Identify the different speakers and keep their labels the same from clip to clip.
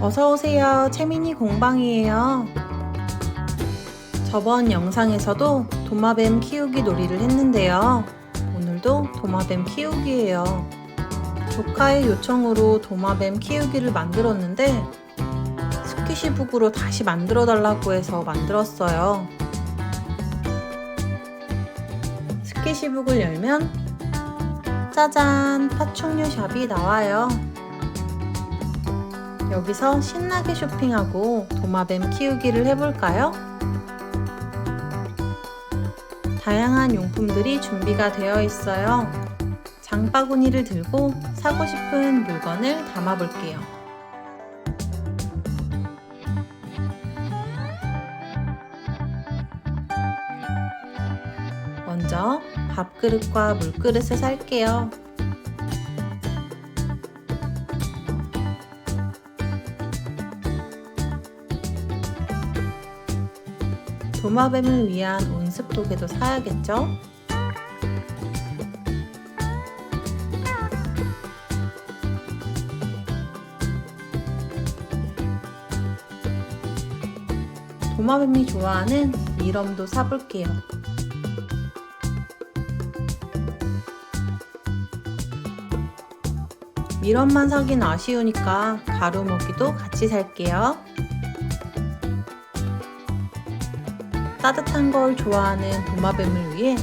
Speaker 1: 어서오세요. 채민이 공방이에요. 저번 영상에서도 도마뱀 키우기 놀이를 했는데요. 오늘도 도마뱀 키우기예요. 조카의 요청으로 도마뱀 키우기를 만들었는데 스퀴시북으로 다시 만들어 달라고 해서 만들었어요. 스퀴시북을 열면 짜잔 파충류 샵이 나와요. 여기서 신나게 쇼핑하고 도마뱀 키우기를 해볼까요? 다양한 용품들이 준비가 되어 있어요. 장바구니를 들고 사고 싶은 물건을 담아볼게요. 먼저 밥그릇과 물그릇을 살게요. 도마뱀을 위한 온습도개도 사야겠죠? 도마뱀이 좋아하는 미럼도 사볼게요. 미럼만 사긴 아쉬우니까 가루 먹이도 같이 살게요. 따뜻한 걸 좋아하는 도마뱀을 위해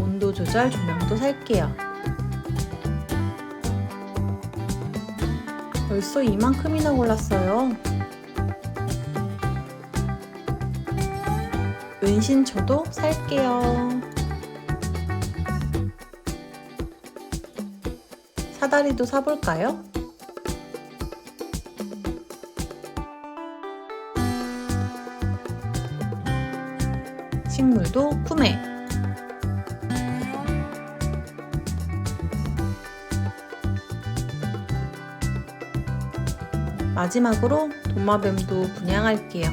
Speaker 1: 온도 조절 조명도 살게요. 벌써 이만큼이나 골랐어요. 은신초도 살게요. 사다리도 사볼까요? 식물도 쿠메. 마지막으로 도마뱀도 분양할게요.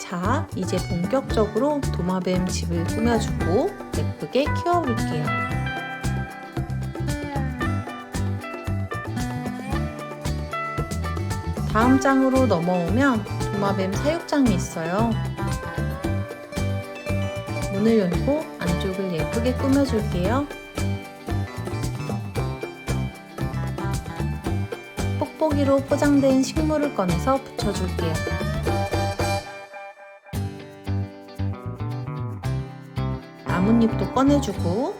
Speaker 1: 자, 이제 본격적으로 도마뱀 집을 꾸며주고 예쁘게 키워볼게요. 다음 장으로 넘어오면 도마뱀 사육장이 있어요. 문을 열고 안쪽을 예쁘게 꾸며줄게요. 뽁뽁이로 포장된 식물을 꺼내서 붙여줄게요. 나뭇잎도 꺼내주고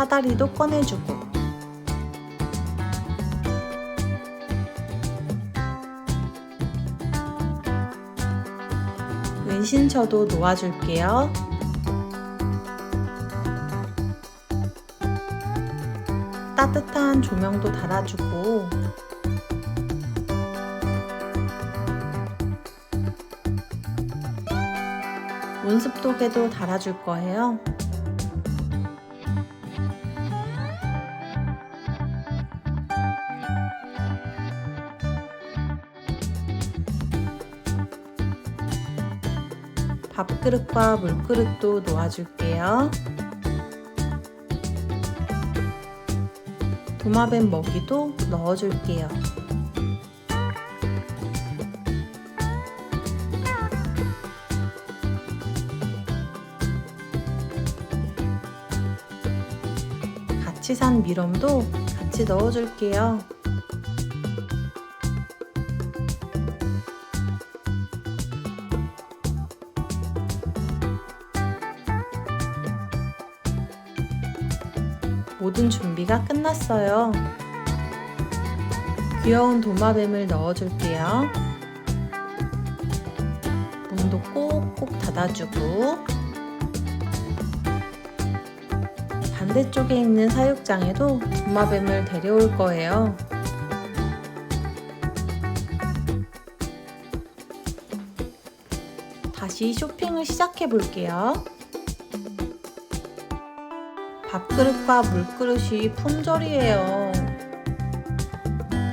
Speaker 1: 사다리도 꺼내주고 은신처도 놓아줄게요. 따뜻한 조명도 달아주고 온습도개도 달아줄 거예요. 밥그릇과 물그릇도 놓아줄게요. 도마뱀 먹이도 넣어줄게요. 같이 산 미럼도 같이 넣어줄게요. 모든 준비가 끝났어요. 귀여운 도마뱀을 넣어줄게요. 문도 꼭꼭 닫아주고 반대쪽에 있는 사육장에도 도마뱀을 데려올 거예요. 다시 쇼핑을 시작해 볼게요. 밥그릇과 물그릇이 품절이에요.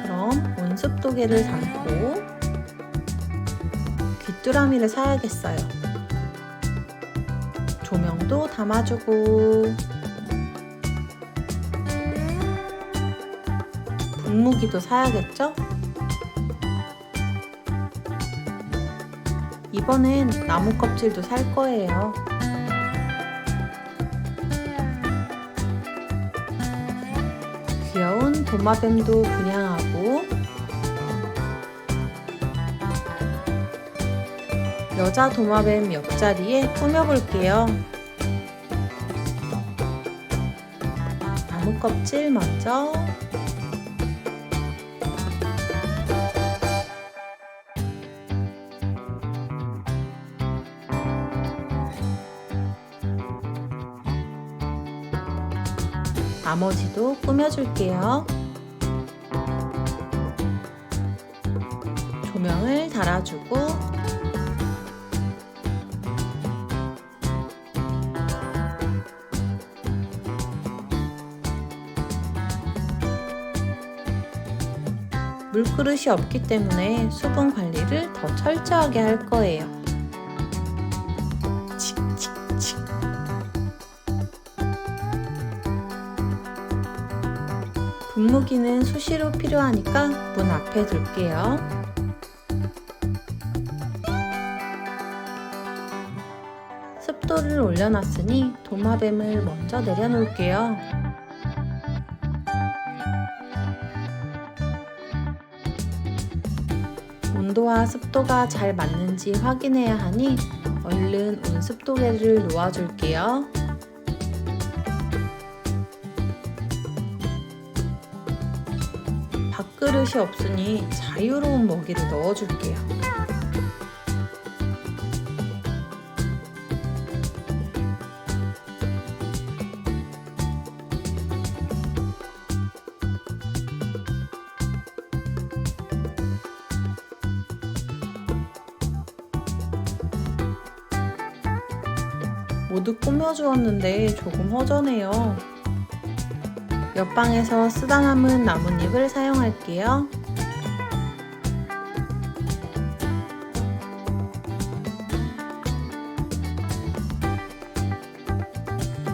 Speaker 1: 그럼 온습도계를 담고 귀뚜라미를 사야겠어요. 조명도 담아주고 분무기도 사야겠죠? 이번엔 나무 껍질도 살 거예요. 귀여운 도마뱀도 분양하고 여자 도마뱀 옆자리에 꾸며볼게요. 나무 껍질 먼저 나머지도 꾸며줄게요. 조명을 달아주고 물그릇이 없기 때문에 수분 관리를 더 철저하게 할 거예요. 분무기는 수시로 필요하니까 문 앞에 둘게요. 습도를 올려놨으니 도마뱀을 먼저 내려놓을게요. 온도와 습도가 잘 맞는지 확인해야 하니 얼른 온습도계를 놓아줄게요. 그릇이 없으니 자유로운 먹이를 넣어줄게요. 모두 꾸며주었는데 조금 허전해요. 옆방에서 쓰다 남은 나뭇잎을 사용할게요.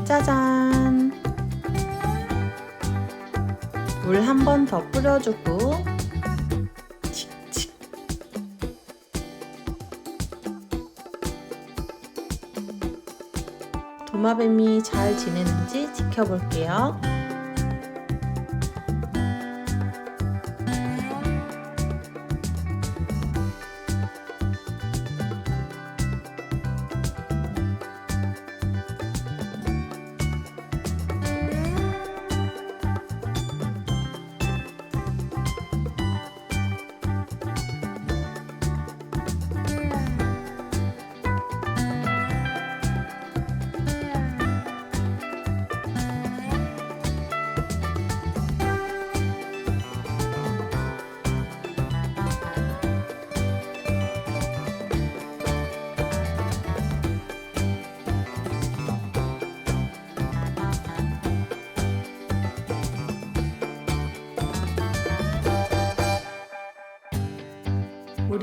Speaker 1: 짜잔! 물 한 번 더 뿌려주고 도마뱀이 잘 지내는지 지켜볼게요.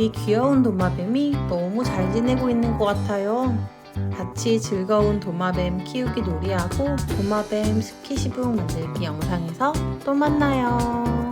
Speaker 1: 우리 귀여운 도마뱀이 너무 잘 지내고 있는 것 같아요. 같이 즐거운 도마뱀 키우기 놀이하고 도마뱀 스키시북 만들기 영상에서 또 만나요.